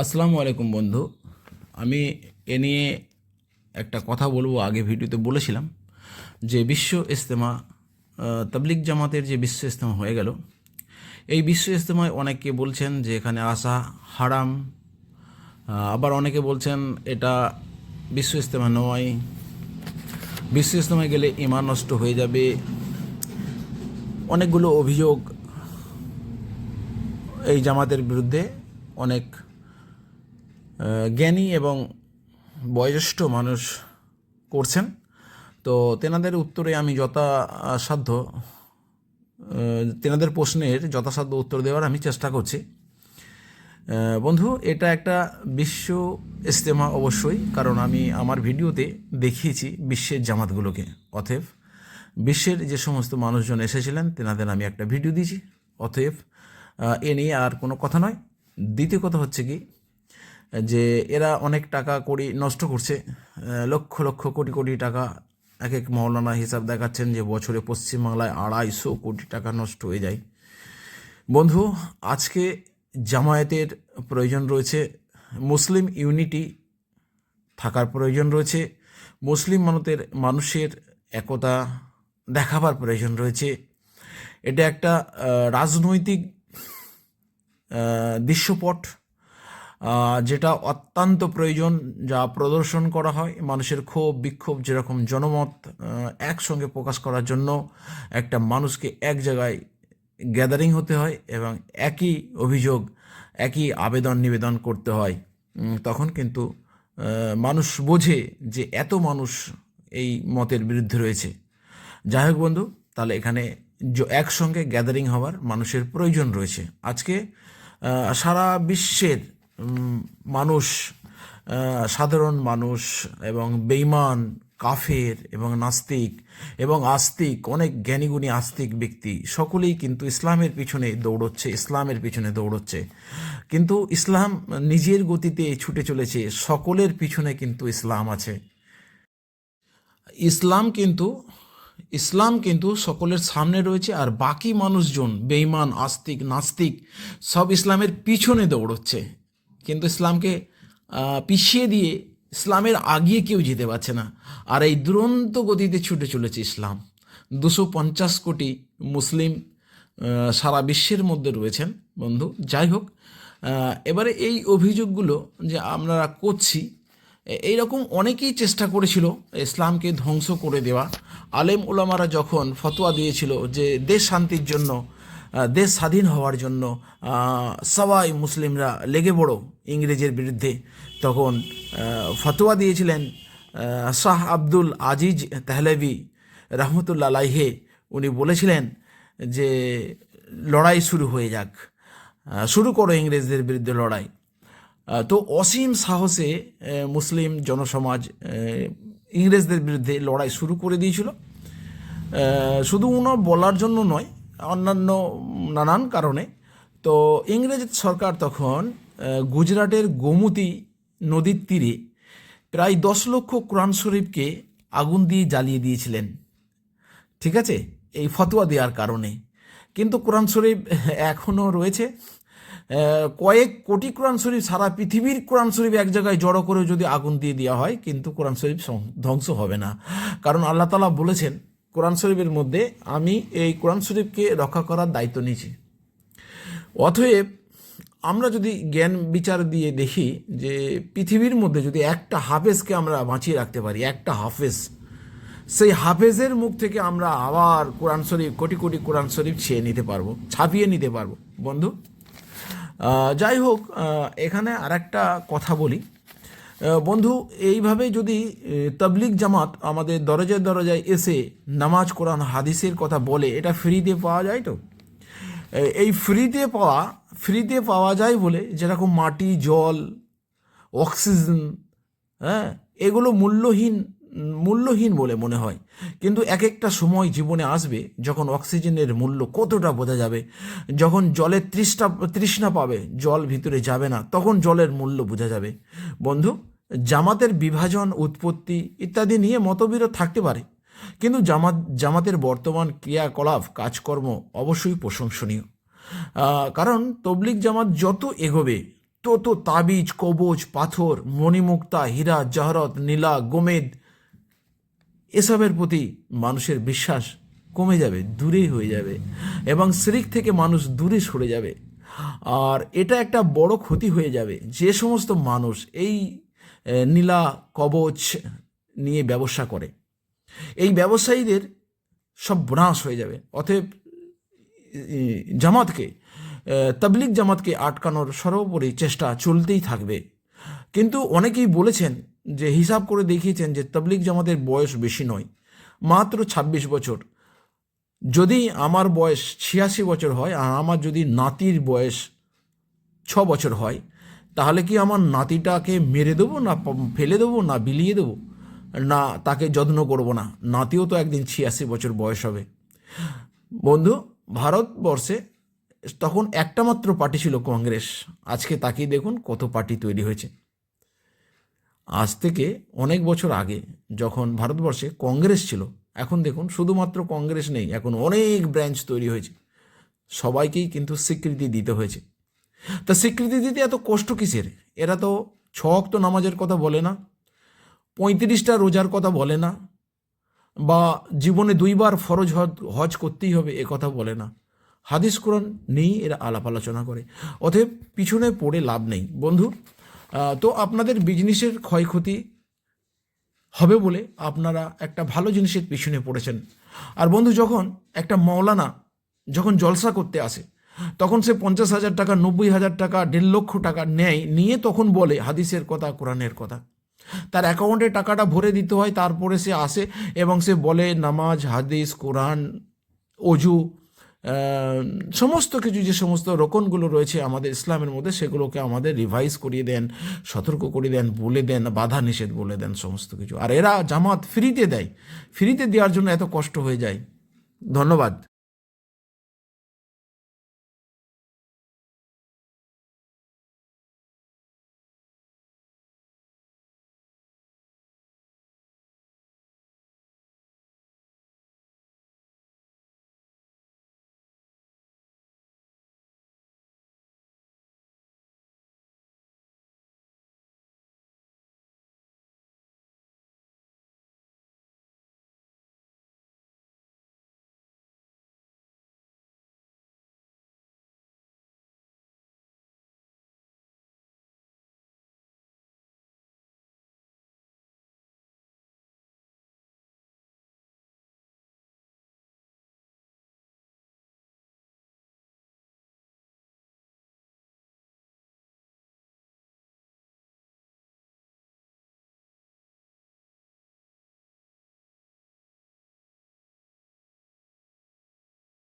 আসসালামু আলাইকুম বন্ধু। আমি এ নিয়ে একটা কথা বলব আগে ভিডিওতে বলেছিলাম যে বিশ্ব ইস্তেমা আহ, তাবলিগ জামাতের যে বিশ্ব ইস্তেমা হয়ে গেল এই বিশ্ব ইস্তেমায় অনেকে বলছেন যে এখানে আসা হারাম আবার অনেকে বলছেন এটা বিশ্ব ইস্তেমা নয়। বিশ্ব ইস্তেমায় গেলে ইমান নষ্ট হয়ে যাবে। অনেকগুলো অভিযোগ এই জামাতের বিরুদ্ধে অনেক জ্ঞানী এবং বয়োজ্যেষ্ঠ মানুষ করছেন। তো তেনাদের উত্তরে আমি যথাসাধ্য তেনাদের প্রশ্নের যথাসাধ্য উত্তর দেওয়ার আমি চেষ্টা করছি। বন্ধু, এটা একটা বিশ্ব ইস্তেমা অবশ্যই, কারণ আমি আমার ভিডিওতে দেখিয়েছি বিশ্বের জামাতগুলোকে। অতএব বিশ্বের যে সমস্ত মানুষজন এসেছিলেন, তেনাদের আমি একটা ভিডিও দিয়েছি। অতএব এ নিয়ে আর কোনো কথা নয়। দ্বিতীয় কথা হচ্ছে কি যে এরা অনেক টাকা কড়ি নষ্ট করছে লক্ষ লক্ষ কোটি কোটি টাকা। এক এক মৌলানা হিসাব দেখাচ্ছেন যে বছরে পশ্চিমবাংলায় আড়াইশো কোটি টাকা নষ্ট হয়ে যায়। বন্ধু, আজকে জামায়াতের প্রয়োজন রয়েছে, মুসলিম ইউনিটি থাকার প্রয়োজন রয়েছে, মুসলিম মানতের মানুষের একতা দেখাবার প্রয়োজন রয়েছে। এটা একটা রাজনৈতিক দৃশ্যপট যেটা অত্যন্ত প্রয়োজন যা প্রদর্শন করা হয় মানুষের ক্ষোভ, বিক্ষোভ যেরকম জনমত একসঙ্গে প্রকাশ করার জন্য একটা মানুষকে এক জায়গায় গ্যাদারিং হতে হয় এবং একই অভিযোগ, একই আবেদন নিবেদন করতে হয়। তখন কিন্তু মানুষ বোঝে যে এত মানুষ এই মতের বিরুদ্ধে রয়েছে। যাই হোক বন্ধু, তাহলে এখানে একসঙ্গে গ্যাদারিং হওয়ার মানুষের প্রয়োজন রয়েছে। আজকে সারা বিশ্বের মানুষ সাধারণ মানুষ এবং বেইমান কাফের এবং নাস্তিক এবং আস্তিক, অনেক জ্ঞানীগুণী আস্তিক ব্যক্তি, সকলেই কিন্তু ইসলামের পিছনে দৌড়চ্ছে, ইসলামের পিছনে দৌড়চ্ছে। কিন্তু ইসলাম নিজের গতিতে ছুটে চলেছে, সকলের পিছনে কিন্তু ইসলাম আছে। ইসলাম কিন্তু ইসলাম কিন্তু সকলের সামনে রয়েছে আর বাকি মানুষজন বেইমান আস্তিক, নাস্তিক, সব ইসলামের পিছনে দৌড়চ্ছে। কিন্তু ইসলামকে পিছিয়ে দিয়ে ইসলামের আগিয়ে কেউ যেতে পারছে না। আর এই দুরন্ত গতিতে ছুটে চলেছে ইসলাম। দুশো পঞ্চাশ কোটি মুসলিম সারা বিশ্বের মধ্যে রয়েছেন বন্ধু। যাই হোক এবারে এই অভিযোগগুলো যে আমরা করছি এইরকম অনেকেই চেষ্টা করেছিল ইসলামকে ধ্বংস করে দেওয়া। আলেম ওলামারা যখন ফতোয়া দিয়েছিল যে দেশ শান্তির জন্য দেশ স্বাধীন হওয়ার জন্য সবাই মুসলিমরা লেগে পড়ো ইংরেজের বিরুদ্ধে। তখন ফতোয়া দিয়েছিলেন শাহ আব্দুল আজিজ তেহলেভি রহমতুল্লা আলাইহে। উনি বলেছিলেন যে, লড়াই শুরু হয়ে যাক। শুরু করো ইংরেজদের বিরুদ্ধে লড়াই। তো অসীম সাহসে মুসলিম জনসমাজ ইংরেজদের বিরুদ্ধে লড়াই শুরু করে দিয়েছিল। শুধু উনার বলার জন্য নয় অন্যান্য নানান কারণে। তো ইংরেজ সরকার তখন গুজরাটের গোমতী নদীর তীরে প্রায় দশ লক্ষ কোরআন শরীফকে আগুন দিয়ে জ্বালিয়ে দিয়েছিলেন। ঠিক আছে? এই ফতোয়া দেওয়ার কারণে। কিন্তু কোরআন শরীফ এখনও রয়েছে। কয়েক কোটি কোরআন শরীফ, সারা পৃথিবীর কোরআন শরীফ এক জায়গায় জড়ো করে যদি আগুন দিয়ে দেওয়া হয়, কিন্তু কোরআন শরীফ ধ্বংস হবে না। কারণ আল্লাহ তালা বলেছেন কোরআন শরীফের মধ্যে আমি এই কোরআন শরীফকে রক্ষা করার দায়িত্ব নিয়েছি। অতএব আমরা যদি জ্ঞান বিচার দিয়ে দেখি যে পৃথিবীর মধ্যে যদি একটা হাফেজকে আমরা বাঁচিয়ে রাখতে পারি, একটা হাফেজ, সেই হাফেজের মুখ থেকে আমরা আবার কোরআন শরীফ, কোটি কোটি কোরআন শরীফ ছেয়ে নিতে পারব, ছাপিয়ে নিতে পারব। বন্ধু যাই হোক এখানে আর একটা কথা বলি। বন্ধু এইভাবে যদি তাবলিক জামাত আমাদের দরজায় দরজায় এসে নামাজ কোরআন, হাদিসের কথা বলে, এটা ফ্রিতে পাওয়া যায় তো? এই ফ্রিতে পাওয়া ফ্রিতে পাওয়া যায় বলে যেরকম মাটি, জল, অক্সিজেন হ্যাঁ এগুলো মূল্যহীন মূল্যহীন বলে মনে হয়। কিন্তু এক একটা সময় জীবনে আসবে যখন অক্সিজেনের মূল্য কতটা বোঝা যাবে। যখন জলের তৃষ্ণা তৃষ্ণা পাবে, জল ভিতরে যাবে না, তখন জলের মূল্য বোঝা যাবে। বন্ধু, জামাতের বিভাজন, উৎপত্তি ইত্যাদি নিয়ে মতবিরোধ থাকতে পারে। কিন্তু জামাত, জামাতের বর্তমান ক্রিয়াকলাপ, কাজকর্ম অবশ্যই প্রশংসনীয়। কারণ তবলিক জামাত যত এগোবে, তত তাবিজ, কবচ, পাথর, মণিমুক্তা, হীরা, জহরত, নীলা, গোমেদ এসবের প্রতি মানুষের বিশ্বাস কমে যাবে দূরেই হয়ে যাবে এবং শিরিক থেকে মানুষ দূরে সরে যাবে। আর এটা একটা বড় ক্ষতি হয়ে যাবে। যে সমস্ত মানুষ এই নীলা কবচ নিয়ে ব্যবসা করে এই ব্যবসায়ীদের সব ব্রাশ হয়ে যাবে। অতএব জামাতকে আহ, তাবলিগ জামাতকে আটকানোর সর্বোপরি চেষ্টা চলতেই থাকবে। কিন্তু অনেকেই বলেছেন যে হিসাব করে দেখিয়েছেন যে তাবলিগ জামাতের বয়স বেশি নয়, মাত্র ২৬ বছর। যদি আমার বয়স ছিয়াশি বছর হয় আর আমার যদি নাতির বয়স ছ বছর হয়, তাহলে কি আমার নাতিটাকে মেরে দেবো না ফেলে দেবো না বিলিয়ে দেবো? না, তাকে যত্ন করব না। নাতিও তো একদিন ছিয়াশি বছর বয়স হবে। বন্ধু, ভারতবর্ষে তখন একটা মাত্র পার্টি ছিল কংগ্রেস। আজকে তাকিয়ে দেখুন কত পার্টি তৈরি হয়েছে। আজ থেকে অনেক বছর আগে যখন ভারতবর্ষে কংগ্রেস ছিল, এখন দেখুন শুধুমাত্র কংগ্রেস নেই, এখন অনেক ব্রাঞ্চ তৈরি হয়েছে। সবাইকেই কিন্তু স্বীকৃতি দিতে হয়েছে। তা স্বীকৃতি দিতে এত কষ্ট কিসের? এরা তো ছক তো নামাজের কথা বলে না, পঁয়ত্রিশটা রোজার কথা বলে না, বা জীবনে দুইবার ফরজ হজ করতেই হবে এ কথা বলে না। হাদিস কোরআন নেই, এরা আলাপ আলোচনা করে। অতএব পিছনে পড়ে লাভ নেই। বন্ধু তো আপনাদের বিজনেসের ক্ষয়ক্ষতি হবে বলে আপনারা একটা ভালো জিনিসের পিছনে পড়েছেন। আর বন্ধু, যখন একটা মৌলানা যখন জলসা করতে আসে, তখন সে পঞ্চাশ হাজার টাকা, নব্বই হাজার টাকা, দেড় লক্ষ টাকা নেয়, নিয়ে তখন বলে হাদিসের কথা, কোরআনের কথা। তার অ্যাকাউন্টে টাকাটা ভরে দিতে হয়, তারপরে সে আসে এবং সে বলে, নামাজ, হাদিস, কোরআন, অজু সমস্ত কিছু যে সমস্ত রোকনগুলো রয়েছে আমাদের ইসলামের মধ্যে, সেগুলোকে আমাদের রিভাইজ করিয়ে দেন, সতর্ক করে দেন, বলে দেন, বাধা নিষেধ বলে দেন সমস্ত কিছু। আর এরা জামাত ফ্রিতে দেয়। ফ্রিতে দেওয়ার জন্য এত কষ্ট হয়ে যায়। ধন্যবাদ।